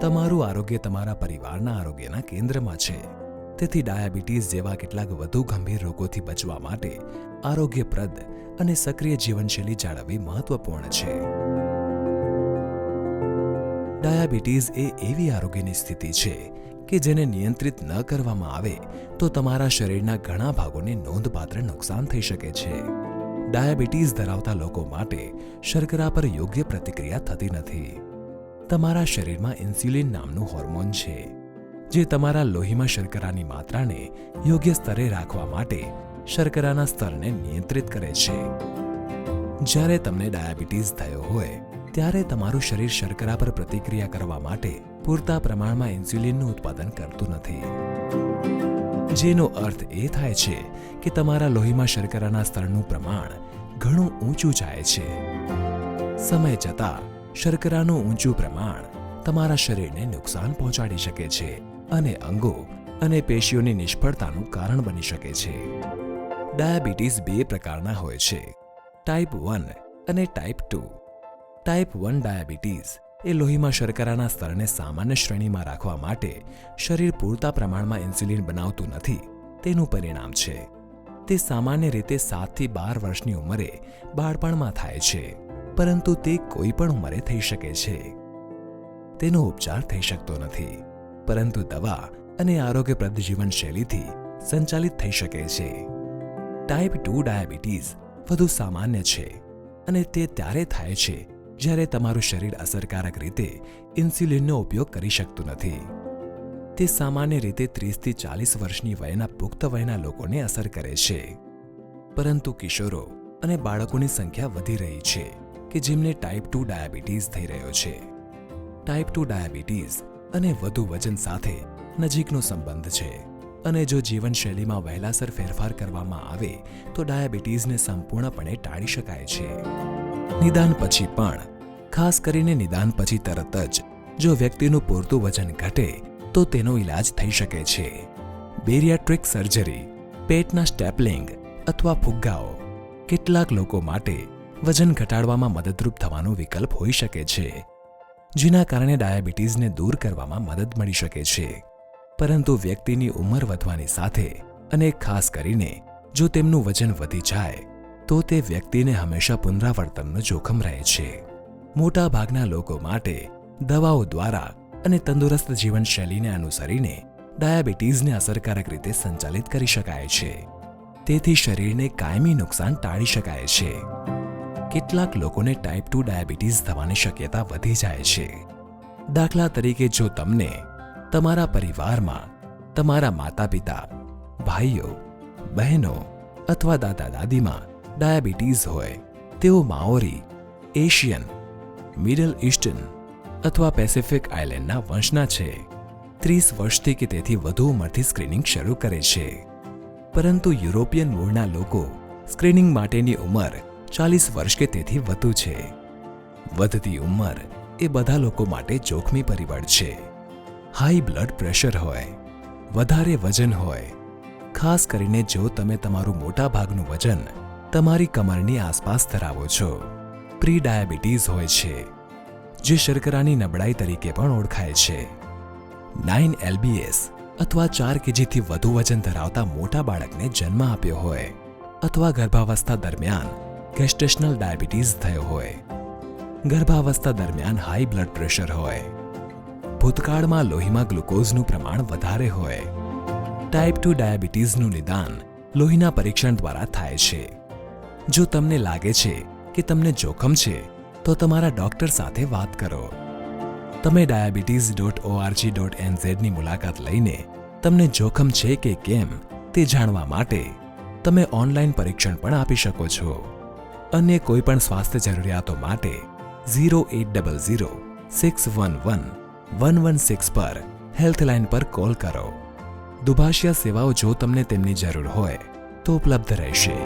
તમારું આરોગ્ય તમારા પરિવારના આરોગ્યના કેન્દ્રમાં છે. તેથી ડાયાબિટીસ જેવા કેટલાક વધુ ગંભીર રોગોથી બચવા માટે આરોગ્યપ્રદ અને સક્રિય જીવનશૈલી જાળવવી મહત્વપૂર્ણ છે. ડાયાબિટીસ એ એવી આરોગ્યની સ્થિતિ છે કે જેને નિયંત્રિત ન કરવામાં આવે તો તમારા શરીરના ઘણા ભાગોને નોંધપાત્ર નુકસાન થઈ શકે છે. ડાયાબિટીસ ધરાવતા લોકો માટે શર્કરા પર યોગ્ય પ્રતિક્રિયા થતી નથી. તમારા શરીરમાં ઇન્સ્યુલિન નામનું હોર્મોન છે, જે તમારા લોહીમાં શર્કરાની માત્રાને યોગ્ય સ્તરે રાખવા માટે શર્કરાના સ્તરને નિયંત્રિત કરે છે. જ્યારે તમને ડાયાબિટીસ થયો હોય, ત્યારે તમારું શરીર શર્કરા પર પ્રતિક્રિયા કરવા માટે પૂરતા પ્રમાણમાં ઇન્સ્યુલિનનું ઉત્પાદન કરતું નથી. જેનો અર્થ એ થાય છે કે તમારા લોહીમાં શર્કરાના સ્તરનું પ્રમાણ ઘણું ઊંચું જાય છે. સમય જતાં શર્કરાનું ઊંચું પ્રમાણ તમારા શરીરને નુકસાન પહોંચાડી શકે છે અને અંગો અને પેશીઓની નિષ્ફળતાનું કારણ બની શકે છે. ડાયાબિટીસ બે પ્રકારના હોય છે, ટાઈપ વન અને type two. Type one diabetes એ લોહીમાં શર્કરાના સ્તરને સામાન્ય શ્રેણીમાં રાખવા માટે શરીર પૂરતા પ્રમાણમાં ઇન્સ્યુલિન બનાવતું નથી, તેનું પરિણામ છે. તે સામાન્ય રીતે સાતથી બાર વર્ષની ઉંમરે બાળપણમાં થાય છે. પરંતુ તે કોઈ પણ ઉંમરે થઈ શકે છે. તેનો ઉપચાર થઈ શકતો નથી, પરંતુ દવા અને આરોગ્યપ્રદ જીવનશૈલીથી સંચાલિત થઈ શકે છે. ટાઈપ ટુ ડાયાબિટીસ વધુ સામાન્ય છે અને તે ત્યારે થાય છે જ્યારે તમારું શરીર અસરકારક રીતે ઇન્સ્યુલિનનો ઉપયોગ કરી શકતું નથી. તે સામાન્ય રીતે ત્રીસથી ચાલીસ વર્ષની વયના પુખ્ત વયના લોકોને અસર કરે છે. પરંતુ કિશોરો અને બાળકોની સંખ્યા વધી રહી છે. કે જેમને ટાઈપ ટુ ડાયાબિટીસ થઈ રહ્યો છે. ટાઈપ ટુ ડાયાબિટીસ અને વધુ વજન સાથે નજીકનો સંબંધ છે. અને જો જીવનશૈલીમાં વહેલાસર ફેરફાર કરવામાં આવે, તો ડાયાબિટીસને સંપૂર્ણપણે ટાળી શકાય છે. નિદાન પછી પણ, ખાસ કરીને નિદાન પછી તરત જ, જો વ્યક્તિનું પૂરતું વજન ઘટે, તો તેનો ઈલાજ થઈ શકે છે. બેરિયાટ્રિક સર્જરી, પેટના સ્ટેપલિંગ અથવા ફુગ્ગાઓ. કેટલાક લોકો માટે વજન ઘટાડવામાં મદદરૂપ થવાનો વિકલ્પ હોઈ શકે છે, જેના કારણે ડાયાબિટીસને દૂર કરવામાં મદદ મળી શકે છે. પરંતુ વ્યક્તિની ઉંમર વધવાની સાથે અને ખાસ કરીને જો તેમનું વજન વધી જાય, તો તે વ્યક્તિને હંમેશા પુનરાવર્તનનું જોખમ રહે છે. મોટા ભાગના લોકો માટે દવાઓ દ્વારા અને તંદુરસ્ત જીવનશૈલીને અનુસરીને ડાયાબિટીસને અસરકારક રીતે સંચાલિત કરી શકાય છે. તેથી શરીરને કાયમી નુકસાન ટાળી શકાય છે. કેટલાક લોકોને ટાઈપ ટુ ડાયાબિટીસ થવાની શક્યતા વધી જાય છે. દાખલા તરીકે જો તમને તમારા પરિવારમાં તમારા માતા પિતા ભાઈઓ, બહેનો અથવા દાદા દાદીમાં ડાયાબિટીસ હોય, તેઓ માઓરી, એશિયન, મિડલ ઇસ્ટર્ન અથવા પેસિફિક આઇલેન્ડના વંશના છે. ત્રીસ વર્ષથી કે તેથી વધુ ઉંમરથી સ્ક્રીનિંગ શરૂ કરે છે. પરંતુ યુરોપિયન મૂળના લોકો સ્ક્રીનિંગ માટેની ઉંમર ચાલીસ વર્ષ કે તેથી વધુ છે. વધતી ઉંમર એ બધા લોકો માટે જોખમી પરિબળ છે. હાઈ બ્લડ પ્રેશર હોય, વધારે વજન હોય, ખાસ કરીને જો તમે તમારું મોટા ભાગનું વજન તમારી કમરની આસપાસ ધરાવો છો. પ્રી ડાયાબિટીસ હોય છે, જે શર્કરાની નબળાઈ તરીકે પણ ઓળખાય છે. નાઇન એલબીએસ અથવા ચાર કેજીથી વધુ વજન ધરાવતા મોટા બાળકને જન્મ આપ્યો હોય અથવા ગર્ભાવસ્થા દરમિયાન ગેસ્ટેશનલ ડાયાબિટીસ થયો હોય, ગર્ભાવસ્થા દરમિયાન હાઈ બ્લડ પ્રેશર હોય, ભૂતકાળમાં લોહીમાં ગ્લુકોઝનું પ્રમાણ વધારે હોય ટાઈપ ટુ ડાયાબિટીસનું નિદાન લોહીના પરીક્ષણ દ્વારા થાય છે. જો તમને લાગે છે કે તમને જોખમ છે, તો તમારા ડોક્ટર સાથે વાત કરો. તમે ડાયાબિટીસ ડોટ ઓઆરજી ડોટ એનઝેડની મુલાકાત લઈને તમને જોખમ છે કે કેમ તે જાણવા માટે તમે ઓનલાઈન પરીક્ષણ પણ આપી શકો છો. અન્ય કોઈ પણ સ્વાસ્થ્ય જરૂરિયાતો માટે zero eight double zero six one one one one six પર હેલ્થલાઇન પર કોલ કરો. દુભાષિયા સેવાઓ જો તમને તેમની જરૂર હોય, તો ઉપલબ્ધ રહેશે.